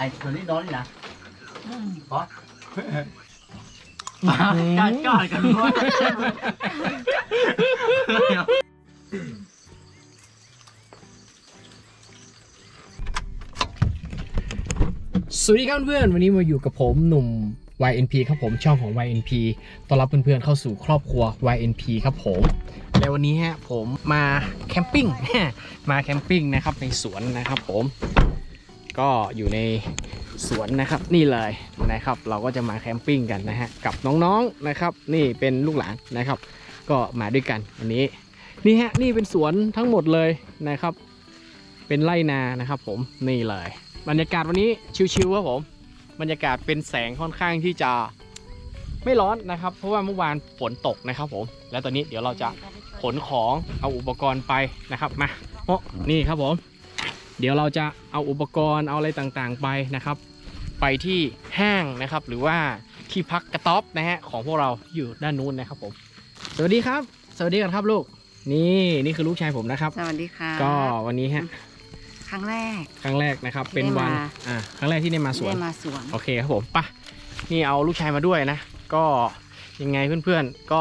อ้ตัวนี้นอนนี่นะเพราะมาการกอดกันว่าสวัสดีครับเพื่อนๆวันนี้มาอยู่กับผมหนุ่ม YNP ครับผมช่องของ YNP ต้อนรับเพื่อนๆเข้าสู่ครอบครัว YNP ครับผมและวันนี้ฮะผมมาแคมปิ้งมาแคมปิ้งนะครับในสวนนะครับผม ก็อยู่ในสวนนะครับนี่เลยนะครับ เราก็จะมาแคมปิ้งกันนะฮะกับน้องๆนะครับ นี่เป็นลูกหลานนะครับ ก็มาด้วยกันวันนี้นี่ฮะนี่เป็นสวนทั้งหมดเลยนะครับ เป็นไร่นานะครับ ผมนี่เลย บรรยากาศวันนี้ชิวๆครับผม บรรยากาศเป็นแสงค่อนข้างที่จะไม่ร้อนนะครับ เพราะว่าเมื่อวานฝนตกนะครับ ผม และตอนนี้เดี๋ยวเราจะขนของเอาอุปกรณ์ไปนะครับมาโอ้นี่ครับผม เดี๋ยวเราจะเอาอุปกรณ์เอาอะไรต่างๆไปนะครับ ไปที่ห้างนะครับ หรือว่าที่พักกระต๊อบนะฮะของพวกเราอยู่ด้านนู้นนะครับผม สวัสดีครับ สวัสดีกันครับลูก นี่นี่คือลูกชายผมนะครับ สวัสดีค่ะ ก็วันนี้ฮะครั้งแรก ครั้งแรกนะครับ เป็นวันได้มาอ่าครั้งแรกที่ได้มาสวนได้มาสวน โอเคครับผมไปะนี่เอาลูกชายมาด้วยนะ ก็ยังไงเพื่อนๆ ก็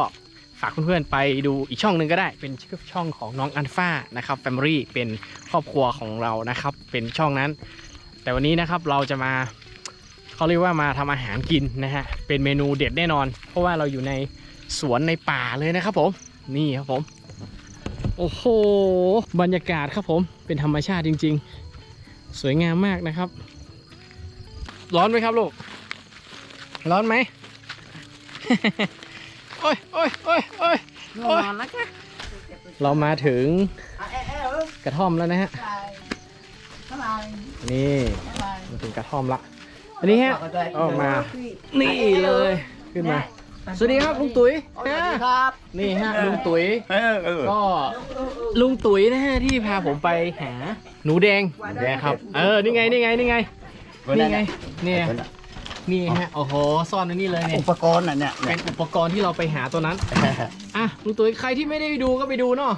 ฝากเพื่อนๆไปดูอีกช่องหนึ่งก็ได้ เป็นช่องของน้องอันฟ้านะครับแฟมิลี่เป็นครอบครัวของเรานะครับ เป็นช่องนั้น แต่วันนี้นะครับเราจะมาเขาเรียกว่ามาทำอาหารกินนะฮะเป็นเมนูเด็ดแน่นอน เพราะว่าเราอยู่ในสวนในป่าเลยนะครับผมนี่ครับผม โอ้โหบรรยากาศครับผมเป็นธรรมชาติจริง ๆ สวยงามมากนะครับ ร้อนไหมครับลูก ร้อนไหม โอ้ยโอ้ยโอ้ยโอ้ยนอนแล้วค่ะเรามาถึงกระท่อมแล้วนะฮะ นี่มาถึงกระท่อมละ อันนี้ฮะออกมา นี่เลยขึ้นมา สวัสดีครับลุงตุ๋ยสวัสดีครับนี่ฮะลุงตุ๋ยเออเออก็ลุงตุ๋ยนะฮะที่พาผมไปหาหนูแดงนะครับ เออนี่ไงนี่ไงนี่ไงนี่ไงเนี่ย นี่ฮะโอ้โหซ่อนไว้นี่เลยเนี่ยอุปกรณ์น่ะเนี่ยเป็นอุปกรณ์ที่เราไปหาตัวนั้นอะลุงตุ๋ยใครที่ไม่ได้ไปดูก็ไปดูเนาะ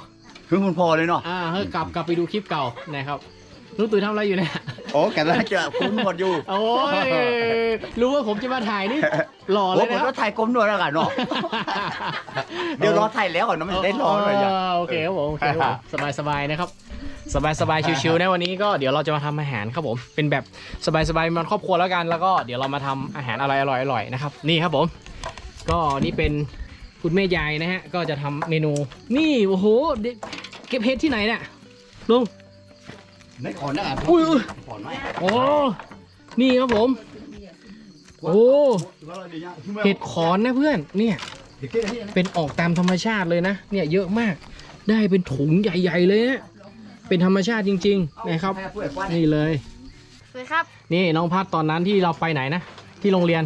คือคุณพ่อเลยเนาะอ่าเฮ้ยกลับกลับไปดูคลิปเก่านะครับลุงตุ๋ยทำอะไรอยู่เนี่ย โอ้แกน่าจะคุ้นหมดอยู่โอ้ยรู้ว่าผมจะมาถ่ายนี่หล่อเลโอ้ยผมนะก็ถ่ายกลมด้วยแล้วกันเนาะเดี๋ยวรอถ่ายแล้วก่อนนะไม่ได้รอเลยอะโอเคครับผมโอเคครับผมสบายสบายๆนะครับ สบายสบายๆชิวๆนะวันนี้ก็เดี๋ยวเราจะมาทำอาหารครับผมเป็นแบบสบายสบายๆมันครอบครัวแล้วกัน แล้วก็เดี๋ยวเรามาทำอาหารอะไรอร่อยๆนะครับนี่ครับผม ก็นี่เป็นคุณแม่ยายนะฮะก็จะทำเมนู นี่โอ้โหเด็กเก็บเห็ดที่ไหนเนี่ยลุงไม่ขอนะอุ้ยอุ้ยขอไหมโอ้นี่ครับผมโอ้เห็ดขอนนะเพื่อนเนี่ยเป็นออกตามธรรมชาติเลยนะ เนี่ยเยอะมากได้เป็นถุงใหญ่ ๆ เลยนะ เป็นธรรมชาติจริงๆนะครับนี่เลย สวัสดีครับนี่น้องพัดตอนนั้นที่เราไปไหนนะ ที่โรงเรียน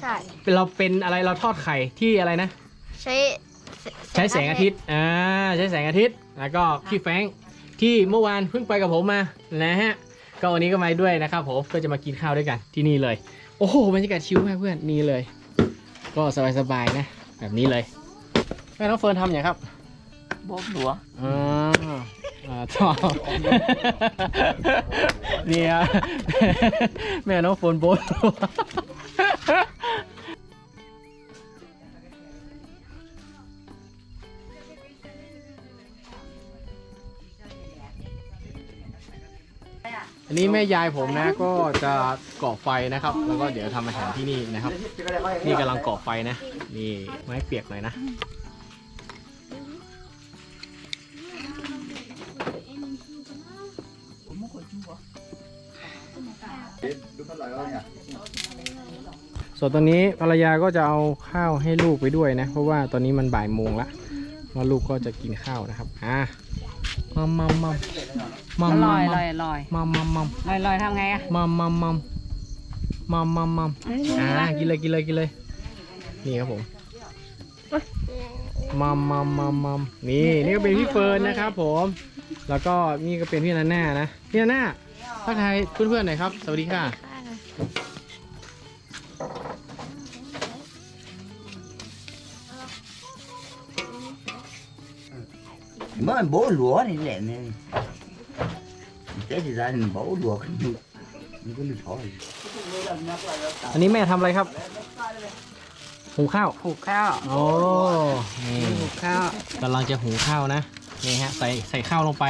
ใช่เป็นเราเป็นอะไรเราทอดไข่ที่อะไรนะ ใช้ใช้แสงอาทิตย์อ่าใช้แสงอาทิตย์แล้วก็พี่แฟรงค์ที่เมื่อวานเพิ่งไปกับผมมานะฮะก็วันนี้ก็มาด้วยนะครับผมก็จะมากินข้าวด้วยกันที่นี่เลย โอ้โหบรรยากาศชิลมากเพื่อนนี่เลย ก็สบายๆนะ แบบนี้เลยแม่น้องเฟิร์นทำอย่างครับบอกหลัวอ่า อ่าชอบเนี่ยแม่น้องเฟิร์นโบนอันนี้แม่ยายผมนะก็จะก่อไฟนะครับ แล้วก็เดี๋ยวทำอาหารที่นี่นะครับ นี่กำลังก่อไฟนะ นี่ไม้เปียกหน่อยนะ ส่วนตอนนี้ภรรยาก็จะเอาข้าวให้ลูกไปด้วยนะ เพราะว่าตอนนี้มันบ่ายโมงละว่าลูกก็จะกินข้าวนะครับอะมัมมัมมัมมัมอมัร่มอยมัลมอยลอยมัมมัมมัมลอยลอยทำไงอะมัมมัมมัมมัมมัมมัมอ่ากินเลยกินเลยกินเลยนี่ครับผมมัมมัมมัมมัมนี่นี่ก็เป็นพี่เฟิร์นนะครับผม แล้วก็นี่ก็เป็นพี่นันน่านะพี่นันน่าทักทายเพื่อนๆหน่อยครับ สวัสดีค่ะ mới bố lúa này lẹ này cái thì ra thì bố lúa มันก็หลุดท้อยอันนี้แม่ทำอะไรครับหุงข้าวผูกข้าวโอ้นี่ผูกข้าวกำลังจะหุงข้าวนะนี่ฮะใส่ใส่ข้าวลงไป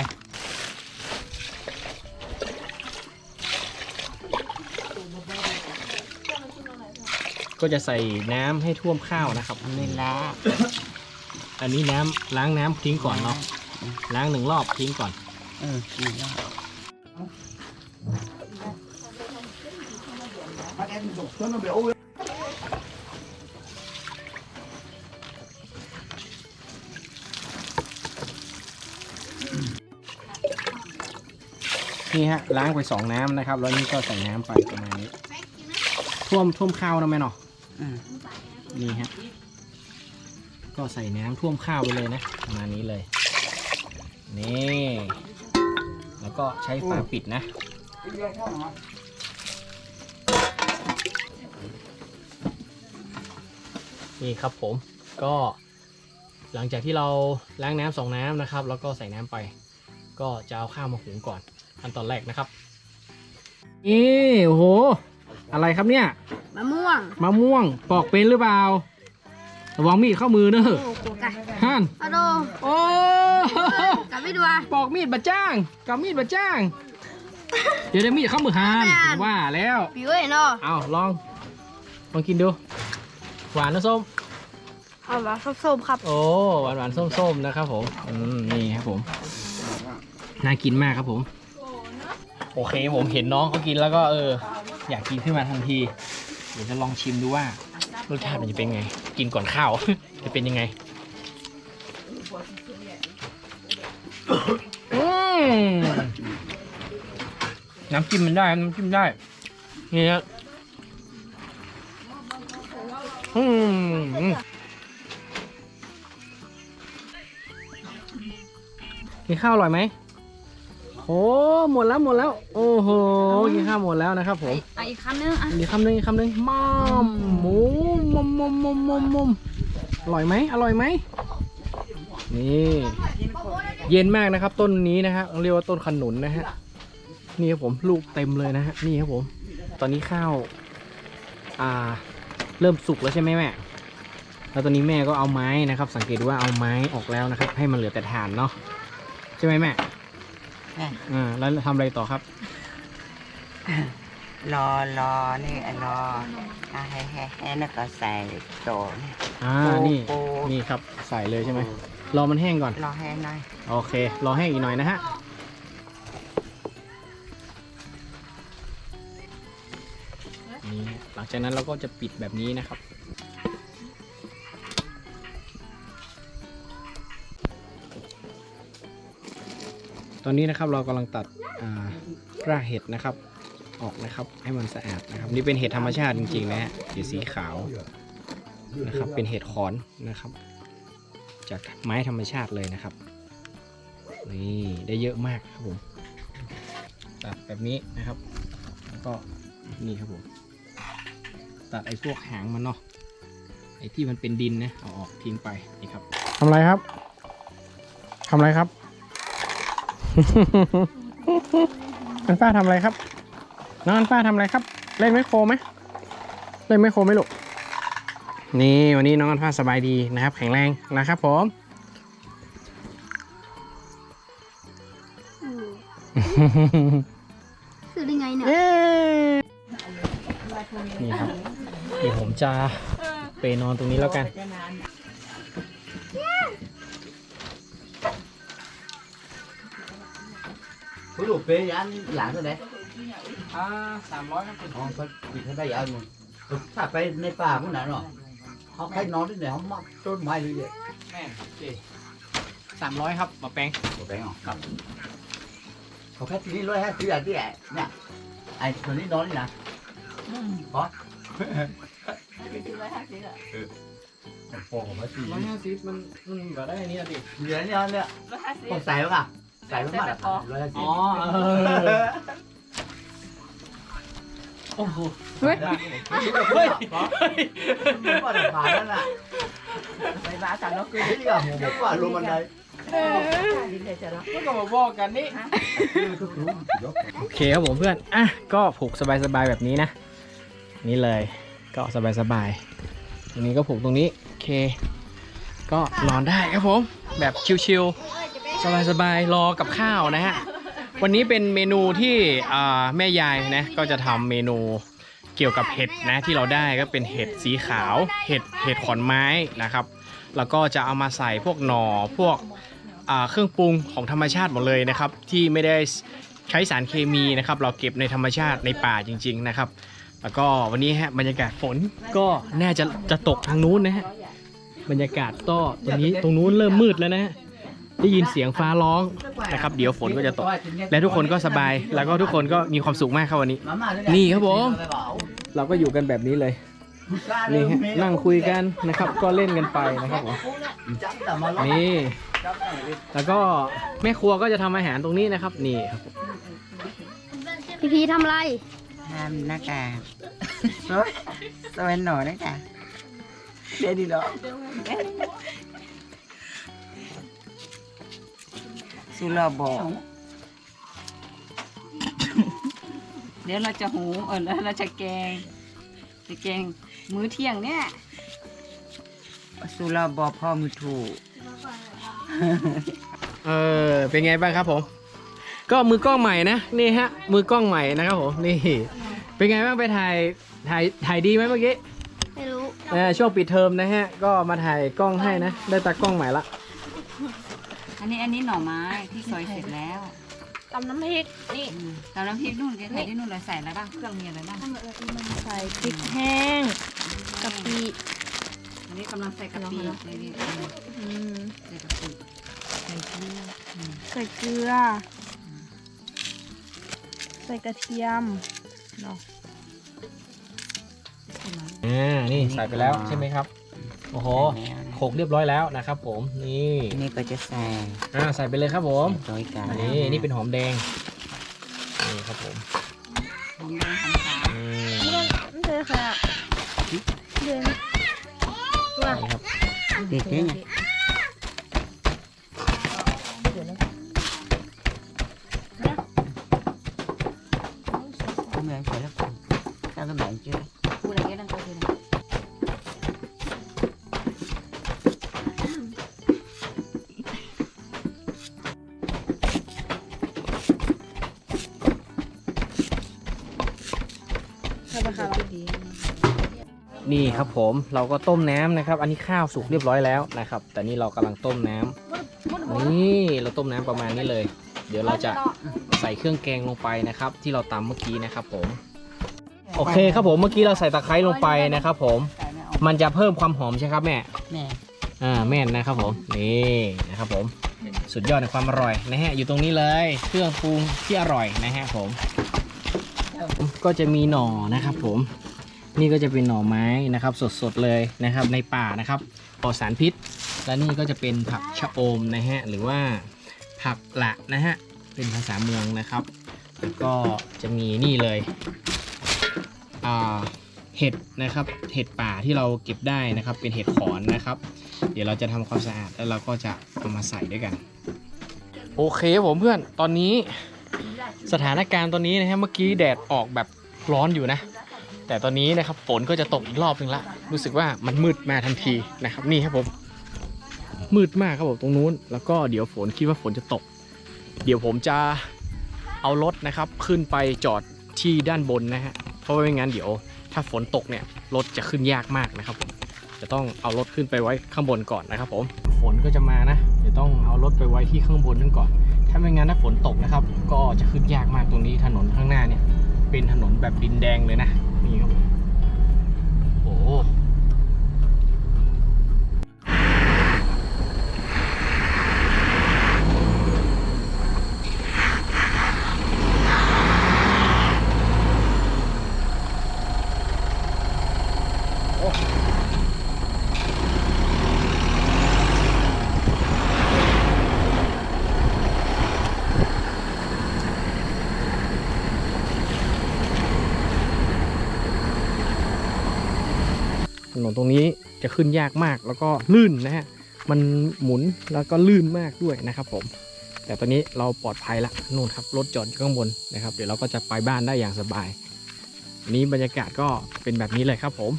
ก็จะใส่น้ำให้ท่วมข้าวนะครับเวลาอันนี้น้ำล้างน้ำทิ้งก่อนเนาะล้างหนึ่งรอบทิ้งก่อน เออนี่ละนี่ฮะล้างไปสองน้ำนะครับ แล้วนี่ก็ใส่น้ำไปประมาณนี้ ท่วมท่วมข้าวนะแม่เนาะ อืมนี่ฮะก็ใส่น้ำท่วมข้าวไปเลยนะประมาณนี้เลย นี่แล้วก็ใช้ฝาปิดนะนี่ครับผมก็หลังจากที่เราล้างน้ำสองน้ำนะครับ แล้วก็ใส่น้ำไป ก็จะเอาข้าวมาหุงก่อนขั้นตอนแรกนะครับนี่โอ้โห อะไรครับเนี่ย มะม่วงมะม่วงปอกเป็นหรือเปล่า ระวังมีดเข้ามือเนอะโอ้โหกะฮั่นอะโดโอ้กะไม่ดูอะปอกมีดบะจ้างกับมีดบะจ้าง เดี๋ยวได้มีดเข้ามือฮันไม่อ่านว่าแล้ว ผิวเห็นเนาะเอาลองลองกินดู หวานนะส้ม เอาละส้มๆครับโอ้หวานหวานๆส้มๆนะครับผมอืมนี่ครับผม น่ากินมากครับผม โอเคผมเห็นน้องเขากินแล้วก็เออ อยากกินขึ้นมาทันที เดี๋ยวจะลองชิมดูว่ารสชาติมันจะเป็นไง กินก่อนข้าว จะเป็นยังไงน้ำจิ้มมันได้ น้ำจิ้มได้ นี่ฮะอืมกินข้าวอร่อยไหม โอ้หมดแล้วหมดแล้ว โอ้โหกินข้าวหมดแล้วนะครับผมอะอีกคำนึงอะอีกคำหนึ่งอีกคำหนึ่งมอมหมูมอมมอมมอมมอมมอมอร่อยไหมอร่อยไหมนี่เย็นมากนะครับ ต้นนี้นะฮะเรียกว่าต้นขนุนนะฮะนี่ครับผมลูกเต็มเลยนะฮะนี่ครับผม ตอนนี้ข้าวอ่า เริ่มสุกแล้วใช่ไหมแม่แล้วตอนนี้แม่ก็เอาไม้นะครับ สังเกตดูว่าเอาไม้ออกแล้วนะครับ ให้มันเหลือแต่ฐานเนาะใช่ไหมแม่ อะอ่าแล้วทำอะไรต่อครับ รอรอนี่อะรออะแฮ่แฮ่แฮ่แล้วก็ใส่โตเนี่ย อ่าโอ้นี่ โอ้นี่ครับ ใส่เลยใช่ไหม รอมันแห้งก่อน รอแฮ่หน่อยโอเค รอให้อีกหน่อยนะฮะ นี่ หลังจากนั้นเราก็จะปิดแบบนี้นะครับ ตอนนี้นะครับเรากำลังตัดอ่ารากเห็ดนะครับ ออกนะครับให้มันสะอาดนะครับ นี่เป็นเห็ดธรรมชาติจริงๆนะฮะเห็ดสีขาวนะครับ เป็นเห็ดขอนนะครับ จากไม้ธรรมชาติเลยนะครับนี่ได้เยอะมากครับผมตัดแบบนี้นะครับ แล้วก็นี่ครับผมตัดไอ้พวกหางมันเนาะไอ้ที่มันเป็นดินนะเอาออกทิ้งไปนี่ครับทำไรครับทำไรครับ อันป้าทำอะไรครับ น้องอันป้าทำอะไรครับ เล่นไมโครไหมเล่นไมโครไหมลูกนี่วันนี้น้องอันป้าสบายดีนะครับ แข็งแรงนะครับผมคือได้ไงเนี่ยเย้นี่ครับ เดี๋ยวผมจะไปนอนตรงนี้แล้วกัน คุณลูกเป้ยันหลังเท่าไหร่อ่าสามร้อยครับคุณอ๋อเขาปิดให้ได้ยันมึงถ้าไปในป่าพวกนั้นเนาะเขาใครนอนที่ไหนเขามักต้นไม้เลยเนี่ยแม่โอเคสามร้อยครับหมาแปลงบอกไปอ๋อครับเขาแค่ทีนี้ร้อยห้าสิบอย่างที่ไหนเนี่ยไอ้ตัวนี้นอนนี่นะเพราะโอ้โหมาสี่ร้อยห้าสิบมันมันก็ได้อันนี้อะดิเหลือเนี่ยเนี่ยผมใส่แล้วอะ ใส่ไม่มากร้อยห้าสิบอ๋อเออโอ้โหเฮ้ยเฮ้ยไม่ว่าจะผ่านนั่นน่ะไปบ้าสามนกคือที่กับหัวผมว่าลงบันไดก็ก็มาบอกกันนี่โอเคครับผมเพื่อนอะก็ผูกสบายๆแบบนี้นะ นี่เลยก็สบายๆตรงนี้ก็ผูกตรงนี้โอเค ก็นอนได้ครับผม แบบชิลๆ สบายๆรอกับข้าวนะฮะ วันนี้เป็นเมนูที่แม่ยายนะก็จะทำเมนูเกี่ยวกับเห็ดนะที่เราได้ก็เป็นเห็ดสีขาว เห็ดเห็ดขอนไม้นะครับ แล้วก็จะเอามาใส่พวกหน่อพวกเครื่องปรุงของธรรมชาติหมดเลยนะครับ ที่ไม่ได้ใช้สารเคมีนะครับ เราเก็บในธรรมชาติในป่าจริง ๆนะครับ แล้วก็วันนี้ฮะบรรยากาศฝนก็น่าจะจะตกทางนู้นนะฮะบรรยากาศก็ตรงนี้ตรงนู้นเริ่มมืดแล้วนะฮะ ได้ยินเสียงฟ้าร้องนะครับ เดี๋ยวฝนก็จะตก และทุกคนก็สบาย แล้วก็ทุกคนก็มีความสุขมากครับวันนี้ นี่ครับผม เราก็อยู่กันแบบนี้เลย นี่ฮะนั่งคุยกันนะครับ ก็เล่นกันไปนะครับผม นี่ แล้วก็แม่ครัวก็จะทำอาหารตรงนี้นะครับ นี่ครับผมพี่พีทำอะไร ทำหน้ากากสวยสวยหน่อยนะจ๊ะเดี๋ยวดีเนาะ สุรบอก เดี๋ยวเราจะหูเออแล้วเราจะแกงจะแกงมื้อเที่ยงเนี่ยสุรบอกพ่อมือถูก เออเป็นไงบ้างครับผม ก็มือกล้องใหม่นะนี่ฮะ มือกล้องใหม่นะครับผมนี่ เป็นไงบ้างไปถ่ายถ่ายถ่ายดีไหมเมื่อกี้ไม่รู้ เออช่วงปิดเทอมนะฮะ ก็มาถ่ายกล้องให้นะ ได้ตากล้องใหม่ละอั นนี้อันนี้หน่อไม้ที่ซอยเสร็จแล้วตำน้ำพริกนี่อืมตามน้ำพริกนู่นแกใส่ที่นู่นเลยใส่อะไรบ้างเครื่องมีอะไรบ้างใส่พริกแห้งกะปิอันนี้กำลังใส่กะปินี่นี่อืมอืมใส่กะปิใส่เกลืออืมใส่เกลือ ใส่กระเทียมเนาะ อ่า นี่ใส่ไปแล้วใช่ไหมครับ โอ้โหโขลกเรียบร้อยแล้วนะครับผมนี่อันนี้ก็จะใส่อ่าใส่ไปเลยครับผมโดยกันนี่นี่เป็นหอมแดงนี่ครับผมหอมแดงหอมขาวอืมไม่ใช่ค่ะเดือนตัวนี่ครับเด็ดเนี่ย ผม เราก็ต้มน้ำนะครับ อันนี้ข้าวสุกเรียบร้อยแล้วนะครับ แต่นี่เรากำลังต้มน้ำนี่เราต้มน้ำประมาณนี้เลย เดี๋ยวเราจะใส่เครื่องแกงลงไปนะครับ ที่เราตำเมื่อกี้นะครับ ผม โอเคครับผมเมื่อกี้เราใส่ตะไคร้ลงไปนะครับ ผมใส่ไม่ออกมันจะเพิ่มความหอมใช่ครับแม่ Nè อ่าแม่นนะครับผมนี่นะครับผมสุดยอดในความอร่อยนะฮะอยู่ตรงนี้เลยเครื่องปรุงที่อร่อยนะฮะผม ก็จะมีหน่อนะครับผม นี่ก็จะเป็นหน่อไม้นะครับ สดๆเลยนะครับ ในป่านะครับปลอดสารพิษ และนี่ก็จะเป็นผักชะอมนะฮะหรือว่าผักละนะฮะเป็นภาษาเมืองนะครับแล้วก็จะมีนี่เลยอ่าเห็ดนะครับ เห็ดป่าที่เราเก็บได้นะครับ เป็นเห็ดขอนนะครับ เดี๋ยวเราจะทำความสะอาดแล้วเราก็จะเอามาใส่ด้วยกัน โอเคผมเพื่อนตอนนี้สถานการณ์ตอนนี้นะฮะเมื่อกี้แดดออกแบบร้อนอยู่นะ แต่ตอนนี้นะครับฝนก็จะตกอีกรอบหนึ่งละ รู้สึกว่ามันมืดมาทันทีนะครับ นี่ครับผม มืดมากครับผมตรงนู้น แล้วก็เดี๋ยวฝนคิดว่าฝนจะตก เดี๋ยวผมจะเอารถนะครับ ขึ้นไปจอดที่ด้านบนนะฮะ เพราะว่าไม่งั้นเดี๋ยวถ้าฝนตกเนี่ยรถจะขึ้นยากมากนะครับผม จะต้องเอารถขึ้นไปไว้ข้างบนก่อนนะครับผม ฝนก็จะมานะ เดี๋ยวต้องเอารถไปไว้ที่ข้างบนนั่นก่อน ถ้าไม่งั้นถ้าฝนตกนะครับ ก็จะขึ้นยากมากตรงนี้ถนนข้างหน้าเนี่ย เป็นถนนแบบดินแดงเลยนะ นี่ครับโอ้โหถนนตรงนี้จะ ขึ้นยากมากแล้วก็ลื่นนะฮะมันหมุนแล้วก็ลื่นมากด้วยนะครับผม แต่ตอนนี้เราปลอดภัยละนู่นครับรถจอดอยู่ข้างบนนะครับ เดี๋ยวเราก็จะไปบ้านได้อย่างสบายนี้บรรยากาศก็เป็นแบบนี้เลยครับผม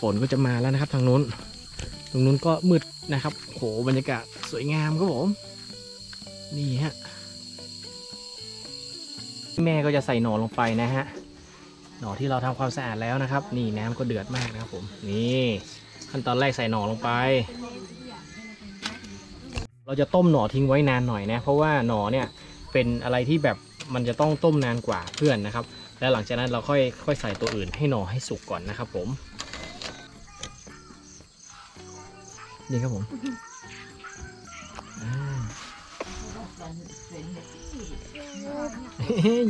ฝนก็จะมาแล้วนะครับทางนู้น ตรงนู้นก็มืดนะครับโหบรรยากาศสวยงามครับผม นี่ฮะแม่ก็จะใส่หนอลงไปนะฮะหนอที่เราทำความสะอาดแล้วนะครับ นี่น้ำก็เดือดมากนะครับผม นี่ ขั้นตอนแรกใส่หน่อลงไป เราจะต้มหน่อทิ้งไว้นานหน่อยนะ เพราะว่าหน่อเนี่ยเป็นอะไรที่แบบมันจะต้องต้มนานกว่าเพื่อนนะครับ แล้วหลังจากนั้นเราค่อยค่อยใส่ตัวอื่นให้หน่อให้สุกก่อนนะครับผม นี่ครับผม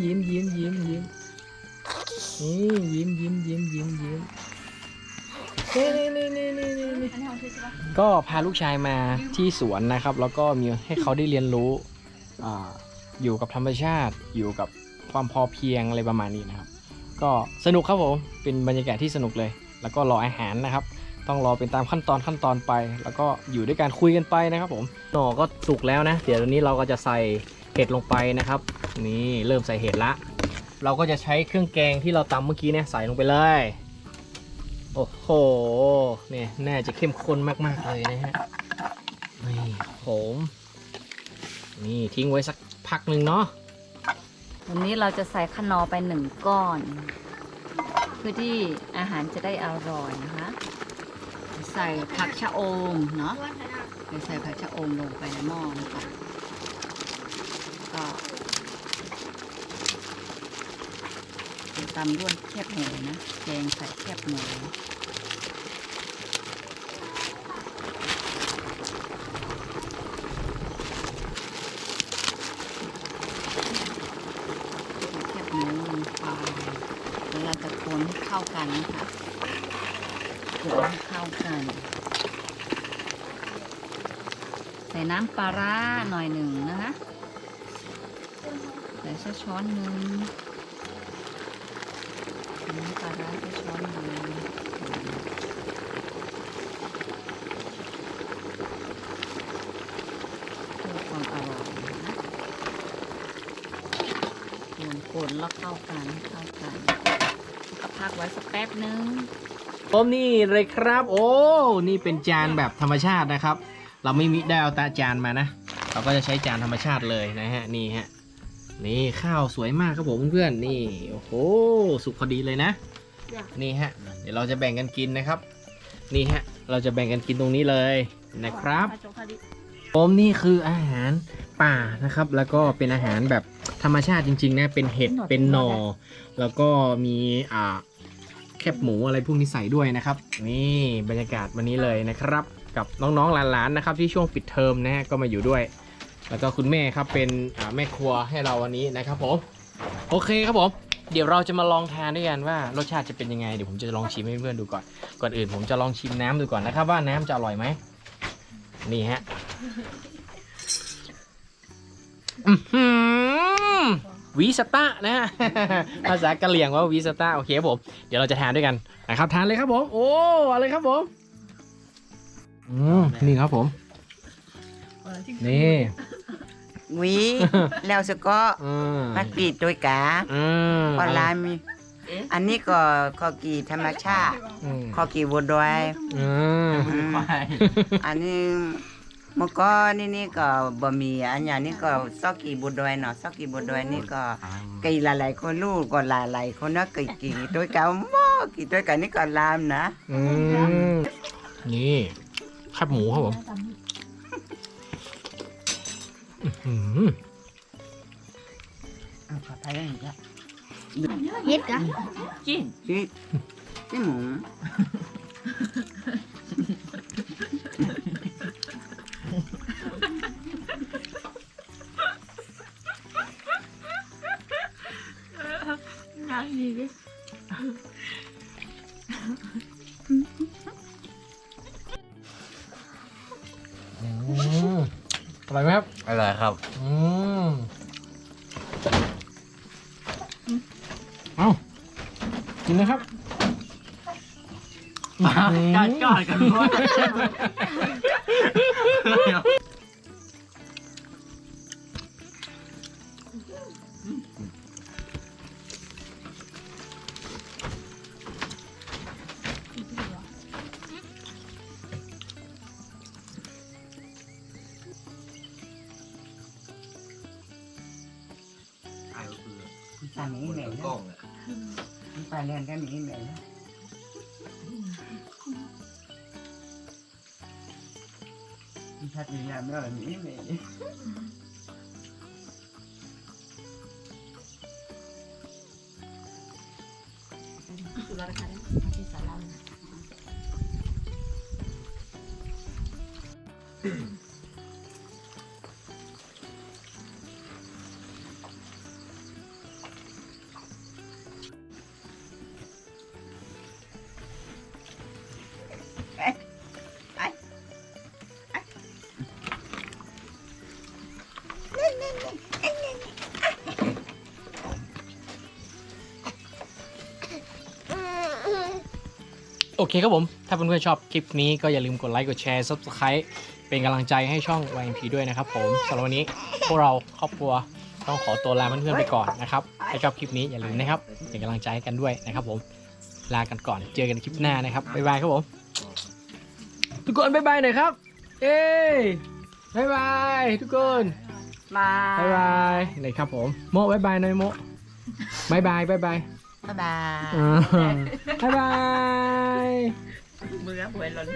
ยิ้มยิ้มยิ้มยิ้มนี่ยิ้มยิ้มยิ้มยิ้มยิ้ม นี่นี่นี่นี่นี่นี่ก็พาลูกชายมาที่สวนนะครับ แล้วก็มีให้เขาได้เรียนรู้อ่าอยู่กับธรรมชาติ อยู่กับความพอเพียงอะไรประมาณนี้นะครับ ก็สนุกครับผมเป็นบรรยากาศที่สนุกเลย แล้วก็รออาหารนะครับ ต้องรอเป็นตามขั้นตอนขั้นตอนไป แล้วก็อยู่ด้วยการคุยกันไปนะครับผมหน่อก็สุกแล้วนะ เดี๋ยวตอนนี้เราก็จะใส่เห็ดลงไปนะครับ นี่เริ่มใส่เห็ดละ เราก็จะใช้เครื่องแกงที่เราตำเมื่อกี้เนี่ยใส่ลงไปเลย โอ้โห เนี่ย น่าจะเข้มข้นมาก ๆ เลยนะฮะ นี่ผม นี่ทิ้งไว้สักพักหนึ่งเนาะ วันนี้เราจะใส่ขนอไปหนึ่งก้อน เพื่อที่อาหารจะได้อร่อยนะคะ ใส่ผักชะอมเนาะใส่ผักชะอมลงไปในหม้อนะคะก็เดี๋ยว ตำด้วยแคบหมูนะแกงใส่แคบหมูแคบหมูลงไปแล้วเราจะคนให้เข้ากันนะคะคนให้เข้ากัน ใส่น้ำปลาร้าหน่อยหนึ่งนะคะใส่ช้อนหนึ่ง น้ำปลาร้าสักช้อนหนึ่งเพื่อความอร่อยนะคะคนๆแล้วเข้ากันเข้ากันก็พักไว้สักแป๊บนึงผมนี่เลยครับ โอ้ นี่เป็นจานแบบธรรมชาตินะครับ เราไม่มีได้เอาตาจานมานะ เราก็จะใช้จานธรรมชาติเลยนะฮะ นี่ฮะ นี่ข้าวสวยมากครับผมเพื่อนๆ นี่ โอ้โห สุกพอดีเลยนะ นี่ฮะ เดี๋ยวเราจะแบ่งกันกินนะครับ นี่ฮะ เราจะแบ่งกันกินตรงนี้เลยนะครับผมนี่คืออาหารป่านะครับ แล้วก็เป็นอาหารแบบธรรมชาติจริงๆนะ เป็นเห็ด เป็นหน่อ แล้วก็มีอ่าแคบหมูอะไรพวกนี้ใส่ด้วยนะครับ นี่บรรยากาศวันนี้เลยนะครับ กับน้องๆหลานๆนะครับ ที่ช่วงปิดเทอมนะฮะก็มาอยู่ด้วย แล้วก็คุณแม่ครับเป็นอ่าแม่ครัวให้เราวันนี้นะครับผมโอเคครับผม เดี๋ยวเราจะมาลองทานด้วยกันว่ารสชาติจะเป็นยังไง เดี๋ยวผมจะลองชิมให้เพื่อนๆดูก่อน ก่อนอื่นผมจะลองชิมน้ำดูก่อนนะครับ ว่าน้ำจะอร่อยไหม นี่ฮะวีสตานะฮะภาษากะเหรี่ยงว่าวีสตาโอเคครับผม เดี๋ยวเราจะทานด้วยกันนะครับทานเลยครับผม โอ้อะไรครับผมอืมนี่ครับผม นี่ วิแล้วสก็อืมมักดีดด้วยกาอืมก็ลามี อันนี้ก็ข้อกีธรรมชาติอืมข้อกีบัวดอยอืมอืมอันนี้เมื่อก่อนนี่นี่ก็บะหมี่อันอย่างนี้ก็ซอกกีบัวดอยเนาะซอกกีบัวดอยนี่ก็กี่หลายๆคนลูกก็หลายๆคนนะกี่กี่ด้วยกันหม้อกี่ด้วยกันนี่ก็ลามนะ อืมนี่แคบหมูครับผมอื้อหือเอา ขอไทยได้อีกแล้วเฮ็ดกะจิ้นพี่พี่หมูงานดีดิอืมอร่อยไหมครับอ ร่อยครับ อืมเอากินนะครับกอดกอดกันด้วยานี้แม่นะไปเรียนกันนี้แม่นะชัดมีงานไม่หรอนี้แม่ โอเคครับผม ถ้าเพื่อนๆชอบคลิปนี้ก็อย่าลืมกดไลค์ กดแชร์ Subscribe เป็นกำลังใจให้ช่อง YMP ด้วยนะครับผมสำหรับวันนี้พวกเราครอบครัวต้องขอตัวลาเพื่อนๆไปก่อนนะครับถ้าชอบคลิปนี้อย่าลืมนะครับเป็นกำลังใจให้กันด้วยนะครับผมลากันก่อนเจอกันคลิปหน้านะครับบ๊ายบายครับผมทุกคนบ๊ายบายหน่อยครับ เอ้ยบ๊ายบายทุกคน มาบ๊ายบายเลยครับผม โมบ๊ายบายหน่อยโมบ๊ายบายบ๊ายบายบ๊ายบายอ่าบ๊ายบาย มือหวยหล่น